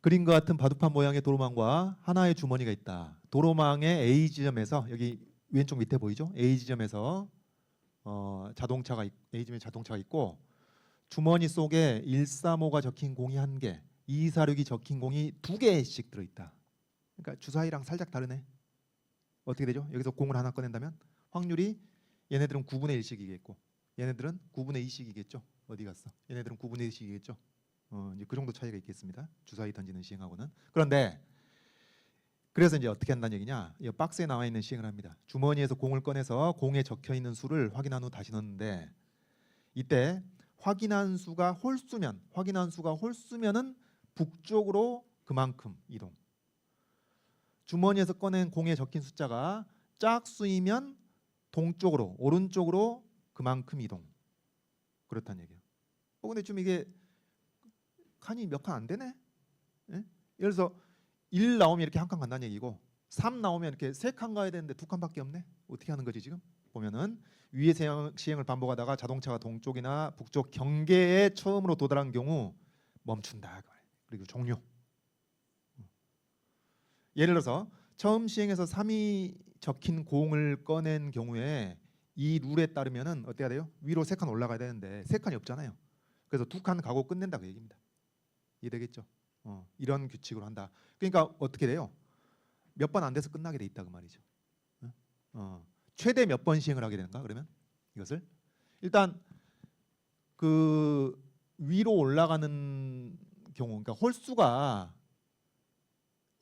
그림과 같은 바둑판 모양의 도로망과 하나의 주머니가 있다. 도로망의 A 지점에서 여기 왼쪽 밑에 보이죠? A 지점에서 어, 자동차가 있- A 지점에 자동차가 있고 주머니 속에 135가 적힌 공이 한 개, 246이 적힌 공이 두 개씩 들어 있다. 그러니까 주사위랑 살짝 다르네. 어떻게 되죠? 여기서 공을 하나 꺼낸다면 확률이 얘네들은 9분의 1씩이겠고 얘네들은 9분의 2씩이겠죠. 어디 갔어? 얘네들은 9분의 1씩이겠죠. 어, 이제 그 정도 차이가 있겠습니다. 주사위 던지는 시행하고는. 그런데 그래서 이제 어떻게 한다는 얘기냐? 이 박스에 나와 있는 시행을 합니다. 주머니에서 공을 꺼내서 공에 적혀 있는 수를 확인한 후 다시 넣는데 이때 확인한 수가 홀수면 확인한 수가 홀수면은 북쪽으로 그만큼 이동. 주머니에서 꺼낸 공에 적힌 숫자가 짝수이면 동쪽으로 오른쪽으로 그만큼 이동. 그렇다는 얘기예요. 어 근데 좀 이게 칸이 몇 칸 안 되네. 예? 예를 들어서 1 나오면 이렇게 한 칸 간다는 얘기고 3 나오면 이렇게 세 칸 가야 되는데 두 칸밖에 없네. 어떻게 하는 거지 지금? 보면은 시행, 시행을 반복하다가 자동차가 동쪽이나 북쪽 경계에 처음으로 도달한 경우 멈춘다. 그. 그리고 종료. 예를 들어서 처음 시행에서 3이 적힌 공을 꺼낸 경우에 이 룰에 따르면은 어때야 돼요? 위로 세 칸 올라가야 되는데 세 칸이 없잖아요. 그래서 두 칸 가고 끝낸다 그 얘기입니다. 이해되겠죠? 어, 이런 규칙으로 한다. 그러니까 어떻게 돼요? 몇 번 안 돼서 끝나게 돼 있다 그 말이죠. 어? 어, 최대 몇 번 시행을 하게 되는가 그러면 이것을 일단 그 위로 올라가는 경우, 그러니까 홀수가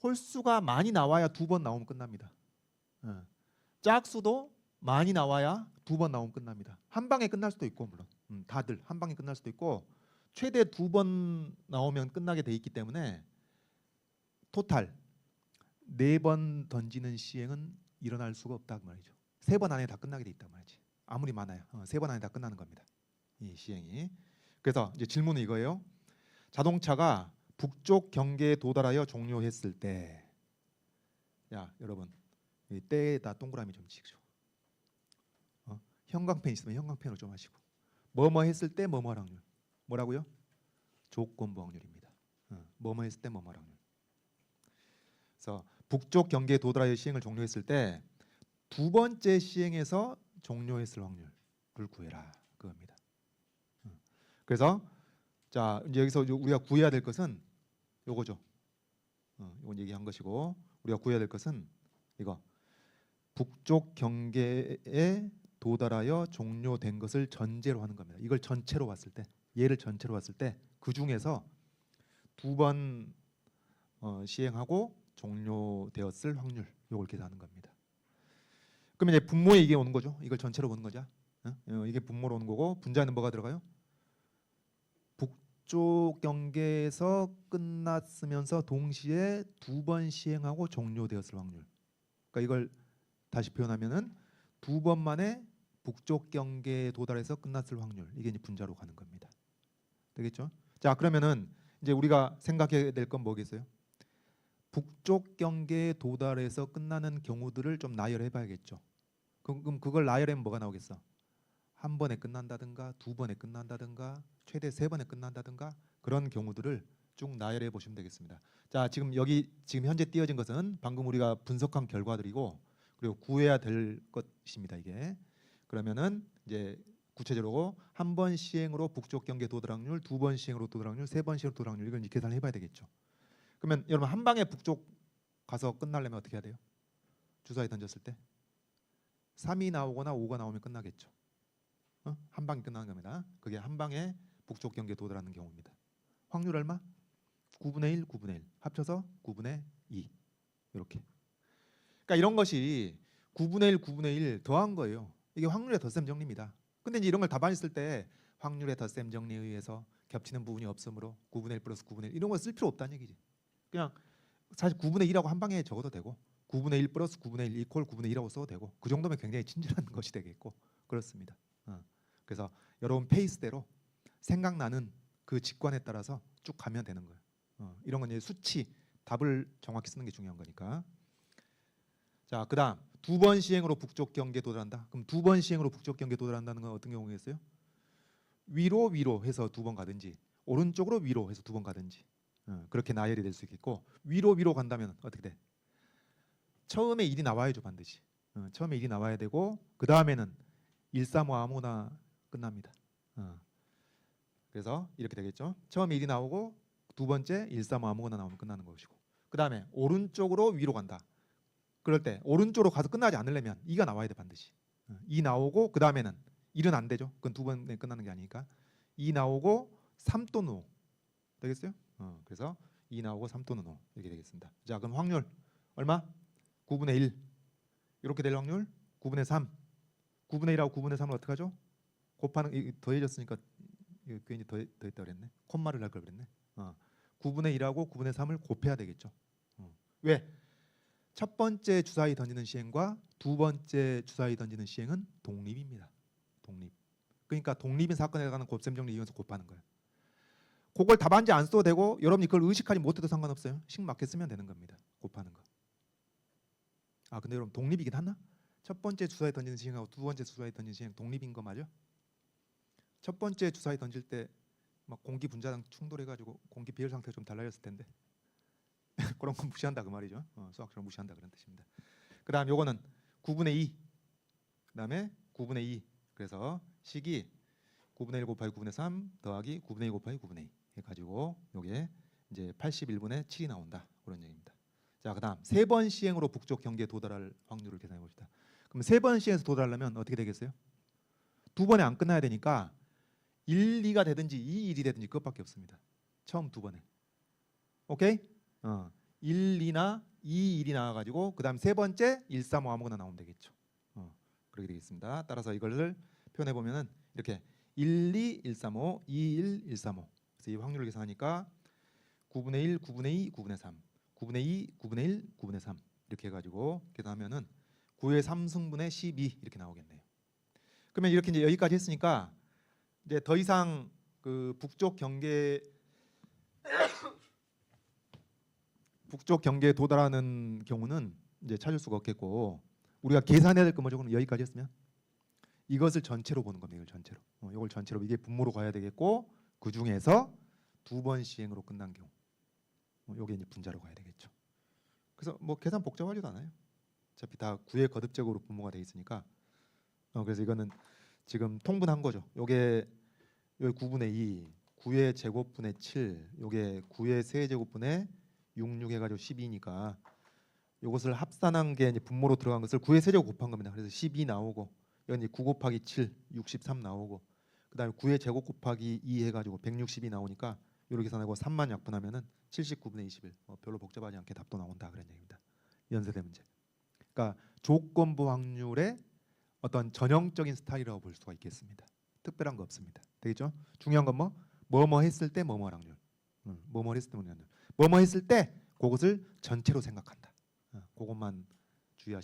홀수가 많이 나와야 두 번 나오면 끝납니다. 어. 짝수도 많이 나와야 두 번 나오면 끝납니다. 한 방에 끝날 수도 있고 물론 음, 다들 한 방에 끝날 수도 있고 최대 두 번 나오면 끝나게 돼 있기 때문에 토탈 네 번 던지는 시행은 일어날 수가 없다 그 말이죠. 세 번 안에 다 끝나게 돼 있다 말이지. 아무리 많아요. 어, 세번 안에 다 끝나는 겁니다. 이 시행이. 그래서 이제 질문은 이거예요. 자동차가 북쪽 경계에 도달하여 종료했을 때, 야 여러분 이 때에다 동그라미 좀 치죠. 어? 형광펜 있으면 형광펜으로 좀 하시고, 뭐뭐 했을 때 뭐뭐 확률, 뭐라고요? 조건부 확률입니다. 어, 뭐뭐 했을 때 뭐뭐 확률. 그래서 북쪽 경계에 도달하여 시행을 종료했을 때 두 번째 시행에서 종료했을 확률을 구해라 그겁니다. 어. 그래서 자 이제 여기서 우리가 구해야 될 것은 요거죠. 어, 이건 얘기한 것이고 우리가 구해야 될 것은 이거 북쪽 경계에 도달하여 종료된 것을 전제로 하는 겁니다. 이걸 전체로 봤을 때 얘를 전체로 봤을 때 그 중에서 두번 어, 시행하고 종료되었을 확률 요걸 계산하는 겁니다. 그러면 이제 분모에 이게 오는 거죠. 이걸 전체로 보는 거죠. 어? 어, 이게 분모로 오는 거고 분자는 뭐가 들어가요? 북쪽 경계에서 끝났으면서 동시에 두 번 시행하고 종료되었을 확률. 그러니까 이걸 다시 표현하면은 두 번 만에 북쪽 경계에 도달해서 끝났을 확률. 이게 이제 분자로 가는 겁니다. 되겠죠? 자, 그러면은 이제 우리가 생각해야 될 건 뭐겠어요? 북쪽 경계에 도달해서 끝나는 경우들을 좀 나열해 봐야겠죠. 그럼 그럼 그걸 나열하면 뭐가 나오겠어? 한 번에 끝난다든가 두 번에 끝난다든가 최대 세 번에 끝난다든가 그런 경우들을 쭉 나열해 보시면 되겠습니다. 자, 지금 여기 지금 현재 띄어진 것은 방금 우리가 분석한 결과들이고 그리고 구해야 될 것입니다. 이게 그러면은 이제 구체적으로 한 번 시행으로 북쪽 경계 도달 확률, 두 번 시행으로 도달 확률, 세 번 시행으로 도달 확률 이걸 이제 계산을 해봐야 되겠죠. 그러면 여러분 한 방에 북쪽 가서 끝나려면 어떻게 해야 돼요? 주사위 던졌을 때 3이 나오거나 5가 나오면 끝나겠죠. 어? 한 방에 끝나는 겁니다. 그게 한 방에 북쪽 경계에 도달하는 경우입니다. 확률 얼마? 9분의 1, 9분의 1 합쳐서 9분의 2 이렇게. 그러니까 이런 것이 9분의 1, 9분의 1 더한 거예요. 이게 확률의 덧셈 정리입니다. 근데 이제 이런 걸 답안 했을 때 확률의 덧셈 정리에 의해서 겹치는 부분이 없으므로 9분의 1 플러스 9분의 1 이런 걸 쓸 필요 없다는 얘기지. 그냥 사실 9분의 1하고 한 방에 적어도 되고 9분의 1 플러스 9분의 1 이퀄 9분의 1하고 써도 되고 그 정도면 굉장히 친절한 것이 되겠고 그렇습니다. 어. 그래서 여러분 페이스대로 생각나는 그 직관에 따라서 쭉 가면 되는 거예요. 어. 이런 건 이제 수치 답을 정확히 쓰는 게 중요한 거니까. 자, 그다음 두 번 시행으로 북쪽 경계에 도달한다. 그럼 두 번 시행으로 북쪽 경계에 도달한다는 건 어떤 경우겠어요? 위로 위로 해서 두 번 가든지 오른쪽으로 위로 해서 두 번 가든지 어, 그렇게 나열이 될 수 있겠고 위로 위로 간다면 어떻게 돼? 처음에 일이 나와야죠 반드시. 어, 처음에 일이 나와야 되고 그 다음에는 1, 3, 5 아무나 끝납니다. 어. 그래서 이렇게 되겠죠. 처음에 일이 나오고 두 번째 1, 3, 5 아무거나 나오면 끝나는 것이고 그 다음에 오른쪽으로 위로 간다. 그럴 때 오른쪽으로 가서 끝나지 않으려면 2가 나와야 돼 반드시. 어, 2 나오고 그 다음에는 1은 안 되죠. 그건 두 번에 끝나는 게 아니니까 2 나오고 3 또는 5 되겠어요? 어, 그래서 2 나오고 3 또는 5 이렇게 되겠습니다. 자 그럼 확률 얼마? 9분의 1 이렇게 될 확률 9분의 3 9분의 1하고 9분의 3을 어떻게 하죠? 곱하는 이 더해졌으니까 괜히 더해, 더했다 그랬네. 콤마를 할 걸 그랬네. 어. 9분의 1하고 9분의 3을 곱해야 되겠죠. 어. 왜? 첫 번째 주사위 던지는 시행과 두 번째 주사위 던지는 시행은 독립입니다. 독립. 그러니까 독립인 사건에 관한 곱셈 정리 이용해서 곱하는 거예요. 그걸 답안지 안 써도 되고 여러분이 그걸 의식하지 못해도 상관없어요. 식 맞게 쓰면 되는 겁니다. 곱하는 거. 아 근데 여러분 독립이긴 하나? 첫 번째 주사위 던지는 시행하고 두 번째 주사위 던지는 시행 독립인 거 맞아? 첫 번째 주사위 던질 때 막 공기 분자랑 충돌해가지고 공기 배열 상태가 좀 달라졌을 텐데 그런 건 무시한다 그 말이죠. 어, 수학적으로 무시한다 그런 뜻입니다. 그 다음 요거는 9분의 2. 그 다음에 9분의 2. 그래서 식이 9분의 1 곱하기 9분의 3 더하기 9분의 2 곱하기 9분의 2 해가지고 요게 이제 81분의 7이 나온다 그런 얘기입니다. 자 그다음 세 번 시행으로 북쪽 경계에 도달할 확률을 계산해 봅시다. 그럼 세 번 시행에서 도달하려면 어떻게 되겠어요? 두 번에 안 끝나야 되니까 1, 2가 되든지 2, 1이 되든지 그것밖에 없습니다. 처음 두 번에. 오케이? 어. 1, 2나 2, 1이 나와가지고 그 다음 세 번째 1, 3, 5 아무거나 나오면 되겠죠. 어. 그렇게 되겠습니다. 따라서 이거를 표현해 보면은 이렇게 1, 2, 1, 3, 5, 2, 1, 1, 3, 5. 그래서 이 확률을 계산하니까 9분의 1, 9분의 2, 9분의 3, 9분의 2, 9분의 1, 9분의 3 이렇게 해가지고 계산하면은 9의 3승분의 12 이렇게 나오겠네요. 그러면 이렇게 이제 여기까지 했으니까 이제 더 이상 그 북쪽 경계 북쪽 경계에 도달하는 경우는 이제 찾을 수가 없겠고 우리가 계산해야 될 거 뭐죠? 그럼 여기까지 했으면 이것을 전체로 보는 겁니다. 이걸 전체로. 어, 이걸 전체로 이게 분모로 가야 되겠고 그 중에서 두 번 시행으로 끝난 경우, 어, 요게 이제 분자로 가야 되겠죠. 그래서 뭐 계산 복잡하지도 않아요. 어차피 다 구의 거듭적으로 분모가 돼 있으니까. 어, 그래서 이거는 지금 통분한 거죠. 요게 요 9분의 2, 9의 제곱분의 7, 요게 9의 세제곱분의 66 해가지고 12니까 요것을 합산한 게 이제 분모로 들어간 것을 9의 세제곱 곱한 겁니다. 그래서 12 나오고 여기 이제 9 곱하기 7, 63 나오고 그다음에 9의 제곱 곱하기 2 해가지고 160이 나오니까 이렇게 계산하고 3만 약분하면은 79분의 21. 뭐 별로 복잡하지 않게 답도 나온다 그런 얘기입니다. 연세대 문제. 그러니까 조건부 확률의 어떤 전형적인 스타일이라고 볼 수가 있겠습니다. 특별한 거 없습니다. 되겠죠? 중요한 건 뭐? 뭐뭐 했을 때 뭐뭐 확률. 음, 뭐뭐 했을 때 뭐뭐 확률. 뭐뭐 했을 때 그것을 전체로 생각한다. 어, 그것만 주의하시면